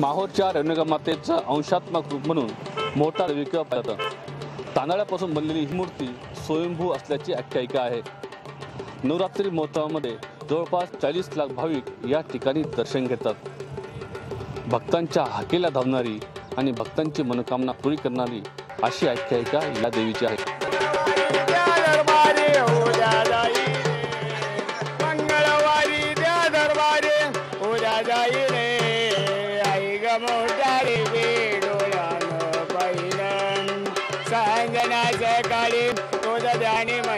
माहोरच्या रेणुकामातेचं अंशात्मक रूप म्हणून मोठा विकप जातं तांदळापासून बनलेली ही मूर्ती स्वयंभू असल्याची आख्यायिका आहे. नवरात्री महोत्सवामध्ये जवळपास चाळीस लाख भाविक या ठिकाणी दर्शन घेतात. भक्तांच्या हाकेला धावणारी आणि भक्तांची मनोकामना पुरी करणारी अशी आख्यायिका या देवीची आहे. जाई. मंगळवारी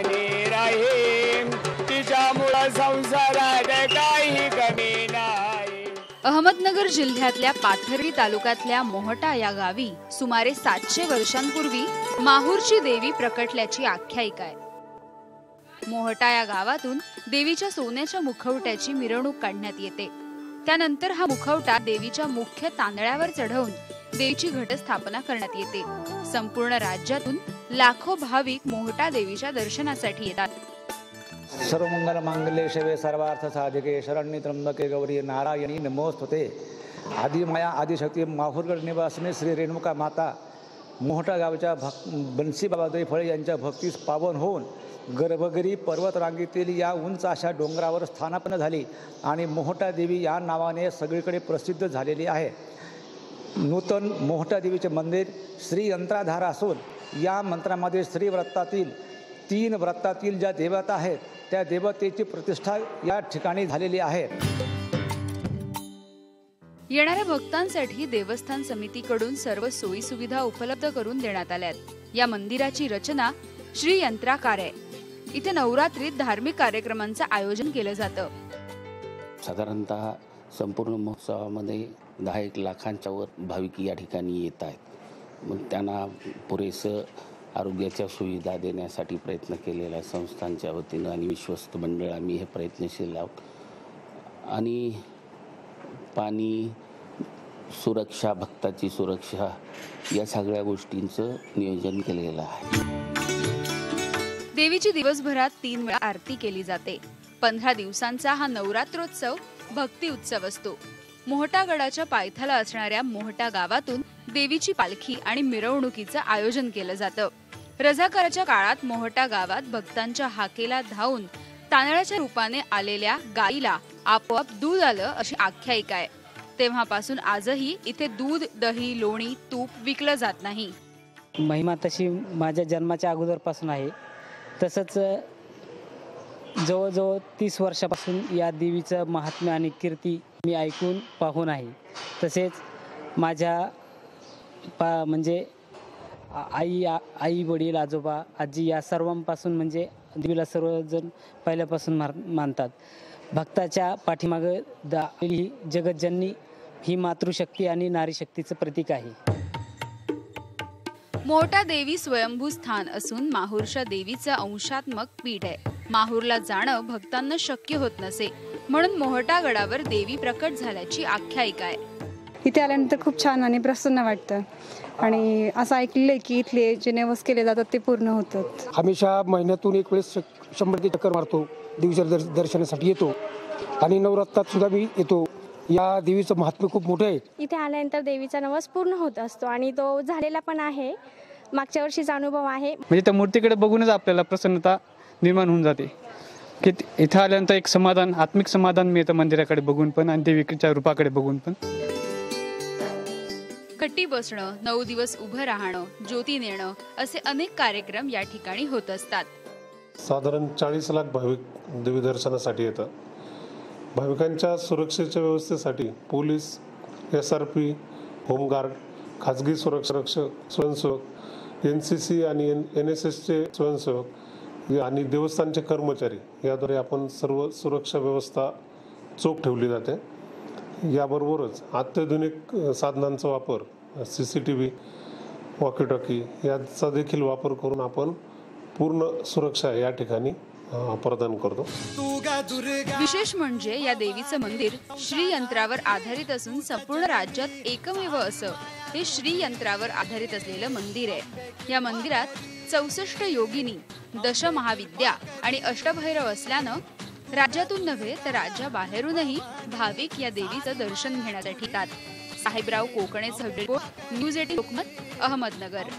ध्यानी मनी तिच्यामुळं संसारात काही कमी नाही. अहमदनगर जिल्ह्यातल्या पाथरी तालुक्यातल्या मोहटा या गावी सुमारे सातशे वर्षांपूर्वी माहूरची देवी प्रकटल्याची आख्यायिका आहे. मोहटा या गावातून देवीच्या सोन्याच्या मुखवट्याची मिरवणूक काढण्यात येते. त्यानंतर हा मुखवटा देवीच्या मुख्य तांदळावर चढवून देवीची घटस्थापना करण्यात येते. संपूर्ण राज्यातून लाखो भाविक मोहटा देवीच्या दर्शनासाठी येतात. सर्व मंगल मांगल्ये शिवे सर्वार्थ साधिके शरण्य त्र्यंबके गौरी नारायणी नमोस्तुते. आदिमाया आदिशक्ती माहूरगड निवासिनी श्री रेणुका माता मोहटा गावच्या भक् बन्सी बाबा फळे यांच्या भक्तीस पावन होऊन गर्भगिरी पर्वतरांगेतील या उंच अशा डोंगरावर स्थानापन्न झाली आणि मोहटा देवी या नावाने सगळीकडे प्रसिद्ध झालेली आहे. नूतन मोहटा देवीचे मंदिर श्री यंत्राधार असून या मंत्रामध्ये श्री व्रतातील तीन व्रतातील ज्या देवता आहेत त्या देवतेची प्रतिष्ठा या ठिकाणी झालेली आहे. येणाऱ्या भक्तांसाठी देवस्थान समितीकडून सर्व सोयी सुविधा उपलब्ध करून देण्यात आल्यात. या मंदिराची रचना श्री यंत्राकार आहे इथे नवरात्रीत धार्मिक कार्यक्रमांचं आयोजन केलं जातं. साधारणतः संपूर्ण महोत्सवामध्ये दहा एक लाखांच्या वर भाविक या ठिकाणी येत आहेत. मग त्यांना पुरेसं आरोग्याच्या सुविधा देण्यासाठी प्रयत्न केलेला आहे संस्थांच्या वतीनं आणि विश्वस्त मंडळ. आम्ही हे प्रयत्नशील आहोत. आणि पाणी सुरक्षा भक्ताची सुरक्षा या सगळ्या गोष्टींचं नियोजन केलेलं आहे. देवीची दिवसभरात तीन वेळा आरती केली जाते. पंधरा दिवसांचा हा नवरात्रोत्सव भक्ती उत्सव असतो. मोहटा गडाच्या पायथ्याला असणाऱ्या मोहटा गावातून देवीची पालखी आणि मिरवणुकीचं आयोजन केलं जातं. रजाकाराच्या काळात मोहटा गावात भक्तांच्या हाकेला धावून तांदळाच्या रूपाने आलेल्या गाईला आपोआप दूध आलं अशी आख्यायिका आहे. तेव्हापासून आजही इथे दूध दही लोणी तूप विकलं जात नाही. महिमा तशी माझ्या जन्माच्या अगोदरपासून आहे. तसंच जवळजवळ तीस वर्षापासून या देवीचं महात्म्य आणि कीर्ती मी ऐकून पाहून आहे. तसेच माझ्या पा म्हणजे आई आई वडील आजोबा आजी या सर्वांपासून म्हणजे देवीला सर्वजण पहिल्यापासून मार मानतात. भक्ताच्या पाठीमागं दा ही जगतजननी ही मातृशक्ती आणि नारीशक्तीचं प्रतीक आहे. मोहटा देवी स्वयंभू स्थान असून माहूरच्या देवीचं अंशात्मक पीठ आहे. माहूरला जाणं भक्तांना शक्य होत नसे म्हणून मोहटा गडावर देवी प्रकट झाल्याची आख्यायिका आहे. इथे आल्यानंतर खूप छान आणि प्रसन्न वाटतं. आणि असं ऐकलं की इथले जे नेवस केले जातात ते पूर्ण होतात. हमेशा महिन्यातून एक वेळेस श- शंभर ते चक्कर मारतो. देवीच्या दर्श दर्शनासाठी येतो. आणि नवरात्रात सुद्धा मी येतो. या देवीचं महात्म्य खूप मोठं आहे. इथे आल्यानंतर देवीचा नवस पूर्ण होत असतो आणि तो झालेला पण आहे. मागच्या वर्षीचा अनुभव आहे. म्हणजे त्या मूर्तीकडे बघूनच आपल्याला प्रसन्नता निर्माण होऊन जाते. की इथं आल्यानंतर एक समाधान आत्मिक समाधान मिळतं मंदिराकडे बघून पण आणि देवीच्या रूपाकडे बघून पण. खट्टी बसणं नऊ दिवस उभं राहणं ज्योती नेणं असे अनेक कार्यक्रम या ठिकाणी होत असतात. साधारण चाळीस लाख भाविक देवी दर्शनासाठी येतात. भाविकांच्या सुरक्षेच्या व्यवस्थेसाठी police S R P home guard खाजगी सुरक्षा रक्षक स्वयंसेवक एन सी सी आणि एन एन एस एसचे स्वयंसेवक आणि देवस्थानचे कर्मचारी याद्वारे आपण सर्व सुरक्षा व्यवस्था चोख ठेवली जाते. याबरोबरच अत्याधुनिक साधनांचा वापर C C T V walkie talkie याचा देखील वापर करून आपण पूर्ण सुरक्षा या ठिकाणी प्रदान करतो. विशेष म्हणजे या देवीचं मंदिर श्री यंत्रावर आधारित असून संपूर्ण राज्यात एकमेव असं हे श्री यंत्रावर आधारित असलेलं मंदिर आहे. या मंदिरात चौसष्ट योगिनी दशमहाविद्या आणि अष्टभैरव असल्यानं राज्यातून नव्हे तर राज्याबाहेरूनही भाविक या देवीचं दर्शन घेण्यासाठी येतात Sahebrao Kokane report news eighteen Lokmat Ahmednagar.